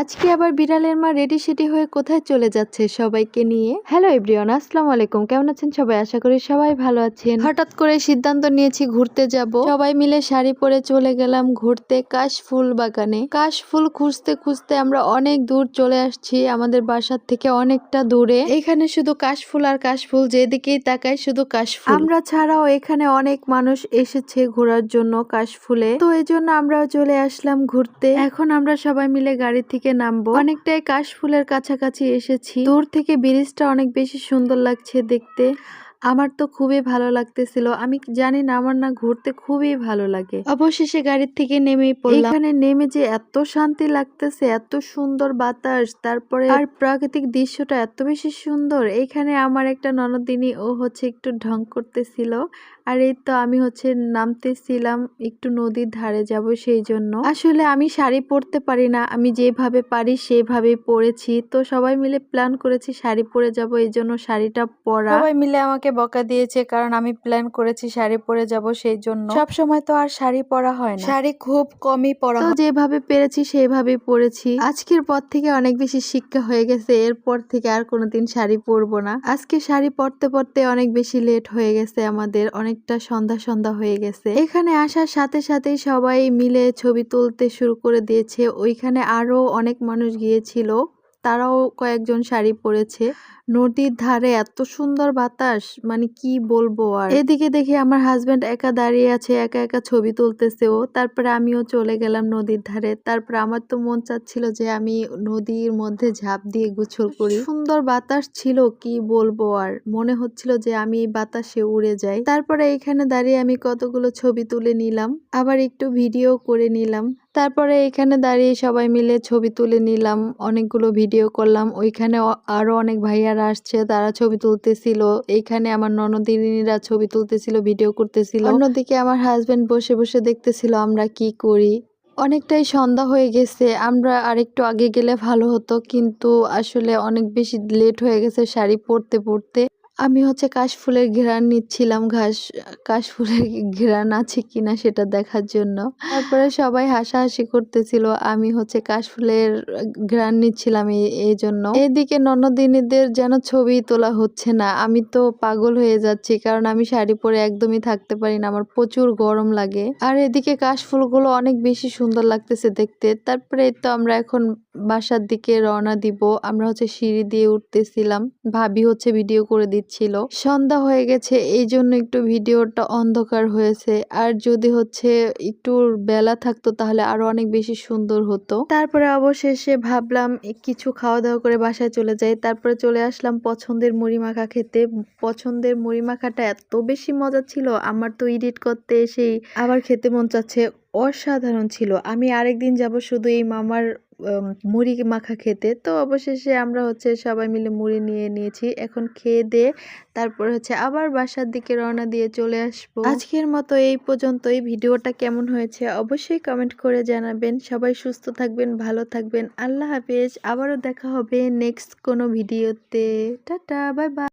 আজকে আবার বিড়ালের মা রেডি সেডি হয়ে কোথায় চলে যাচ্ছে সবাইকে নিয়ে? হ্যালো এভরিওয়ান আসসালামু আলাইকুম। কেমন আছেন সবাই? আশা করি সবাই ভালো আছেন। হঠাৎ করে সিদ্ধান্ত নিয়েছি ঘুরতে যাব। সবাই মিলে শাড়ি পরে চলে গেলাম ঘুরতে কাশ ফুল বাগানে। কাশ ফুল খুঁজতে খুঁজতে আমরা অনেক দূর চলে আসছি, আমাদের বাসার থেকে অনেকটা দূরে। এখানে শুধু কাশ ফুল আর কাশ ফুল যেদিকেই তাকাই শুধু কাশ ফুল আমরা ছাড়াও এখানে অনেক মানুষ এসেছে ঘোরার জন্য কাশ ফুলে তো এই জন্য আমরাও চলে আসলাম ঘুরতে। এখন আমরা সবাই মিলে গাড়ি থেকে নামবো। অনেকটাই কাশ ফুলের কাছাকাছি এসেছি। দূর থেকে ব্রিজটা অনেক বেশি সুন্দর লাগছে দেখতে। আমার তো খুবই ভালো লাগতেছিল। আমি জানি না, আমার না ঘুরতে খুবই ভালো লাগে। অবশেষে গাড়ির থেকে নেমেই পড়লাম। এখানে নেমে যে এত শান্তি লাগতেছে, এত সুন্দর বাতাস, তারপরে আর প্রাকৃতিক দৃশ্যটা এত বেশি সুন্দর। এখানে আমার একটা ননদিনী ও হচ্ছে একটু ঢং করতেছিল। আর এই তো আমি হচ্ছে নামতেছিলাম একটু নদীর ধারে যাব সেই জন্য। আসলে আমি শাড়ি পরতে পারি না আমি যেভাবে পারি সেভাবে পরেছি। তো সবাই মিলে প্ল্যান করেছি শাড়ি পরে যাব এই জন্য শাড়িটা পরা। সবাই মিলে আমাকে বকা দিয়েছে কারণ আমি প্ল্যান করেছি শাড়ি পরে যাব সেই জন্য। সব সময় তো আর শাড়ি পরা হয় না। শাড়ি খুব কমই পরা তো যেভাবে পেরেছি সেভাবেই পরেছি। আজকের পর থেকে অনেক বেশি শিক্ষা হয়ে গেছে এরপর থেকে আর কোনোদিন শাড়ি পরবো না। আজকে শাড়ি পরতে পরতে অনেক বেশি লেট হয়ে গেছে আমাদের অনেকটা সন্ধ্যা সন্ধ্যা হয়ে গেছে। এখানে আসার সাথে সাথেই সবাই মিলে ছবি তুলতে শুরু করে দিয়েছে। ওইখানে আরও অনেক মানুষ গিয়েছিল। তারাও কয়েকজন শাড়ি পরেছে। নদীর ধারে এত সুন্দর বাতাস মানে কি বলব আর? এদিকে দেখি আমার হাজব্যান্ড একা দাঁড়িয়ে আছে একা একা ছবি তুলতেছে ও। তারপরে আমিও চলে গেলাম নদীর ধারে। তারপরে আমার তো মন চাচ্ছিল যে আমি নদীর মধ্যে ঝাঁপ দিয়ে গোসল করি। সুন্দর বাতাস ছিল কি বলব আর? মনে হচ্ছিল যে আমি এই বাতাসে উড়ে যাই। তারপরে এখানে দাঁড়িয়ে আমি কতগুলো ছবি তুলে নিলাম। আবার একটু ভিডিও করে নিলাম। তারপরে এখানে দাঁড়িয়ে সবাই মিলে ছবি তুলে নিলাম অনেকগুলো ভিডিও করলাম। ওইখানে আরও অনেক ভাইয়ারা আসছে তারা ছবি তুলতেছিল। এখানে আমার ননদিনীরা ছবি তুলতেছিল ভিডিও করতেছিল। অন্যদিকে আমার হাজব্যান্ড বসে বসে দেখতেছিল আমরা কি করি। অনেকটাই সন্ধ্যা হয়ে গেছে, আমরা আরেকটু আগে গেলে ভালো হতো, কিন্তু আসলে অনেক বেশি লেট হয়ে গেছে শাড়ি পরতে পরতে। আমি হচ্ছে কাশফুলের ঘ্রাণ নিচ্ছিলাম, ঘাস, কাশফুলের ঘ্রাণ আছে কিনা সেটা দেখার জন্য। তারপরে সবাই হাসাহাসি করতেছিল, আমি হচ্ছে কাশফুলের ঘ্রাণ নিচ্ছিলাম এই জন্য এদিকে ননদিনীদের যেন ছবি তোলা হচ্ছে না, আমি তো পাগল হয়ে যাচ্ছি, কারণ আমি শাড়ি পরে একদমই থাকতে পারি না, আমার প্রচুর গরম লাগে। আর এদিকে কাশফুলগুলো অনেক বেশি সুন্দর লাগতেছে দেখতে। তারপরে তো আমরা এখন বাসার দিকে রওনা দিব, আমরা হচ্ছে সিঁড়ি দিয়ে উঠতেছিলাম, ভাবি হচ্ছে ভিডিও করে দিচ্ছিল সন্ধ্যা হয়ে গেছে এই জন্য একটু ভিডিওটা অন্ধকার হয়েছে। আর যদি হচ্ছে একটু বেলা থাকতো তাহলে আরও অনেক বেশি সুন্দর হতো। তারপরে অবশেষে ভাবলাম কিছু খাওয়া দাওয়া করে বাসায় চলে যাই। তারপরে চলে আসলাম পছন্দের মুড়ি মাখা খেতে। পছন্দের মুড়ি মাখাটা এত বেশি মজা ছিল, আমার তো এডিট করতে এসেই আবার খেতে মন চাচ্ছে। অসাধারণ ছিল। আমি আরেকদিন যাব শুধু এই মামার মুড়ি মাখা খেতে। তো অবশেষে আমরা হচ্ছে সবাই মিলে মুড়ি নিয়ে নিয়েছি। এখন খেয়ে দিয়ে তারপর হচ্ছে আবার বাসার দিকে রওনা দিয়ে চলে আসব। আজকের মতো এই পর্যন্তই। ভিডিওটা কেমন হয়েছে অবশ্যই কমেন্ট করে জানাবেন। সবাই সুস্থ থাকবেন, ভালো থাকবেন। আল্লাহ হাফেজ। আবারও দেখা হবে নেক্সট কোনো ভিডিওতে। Tata bye bye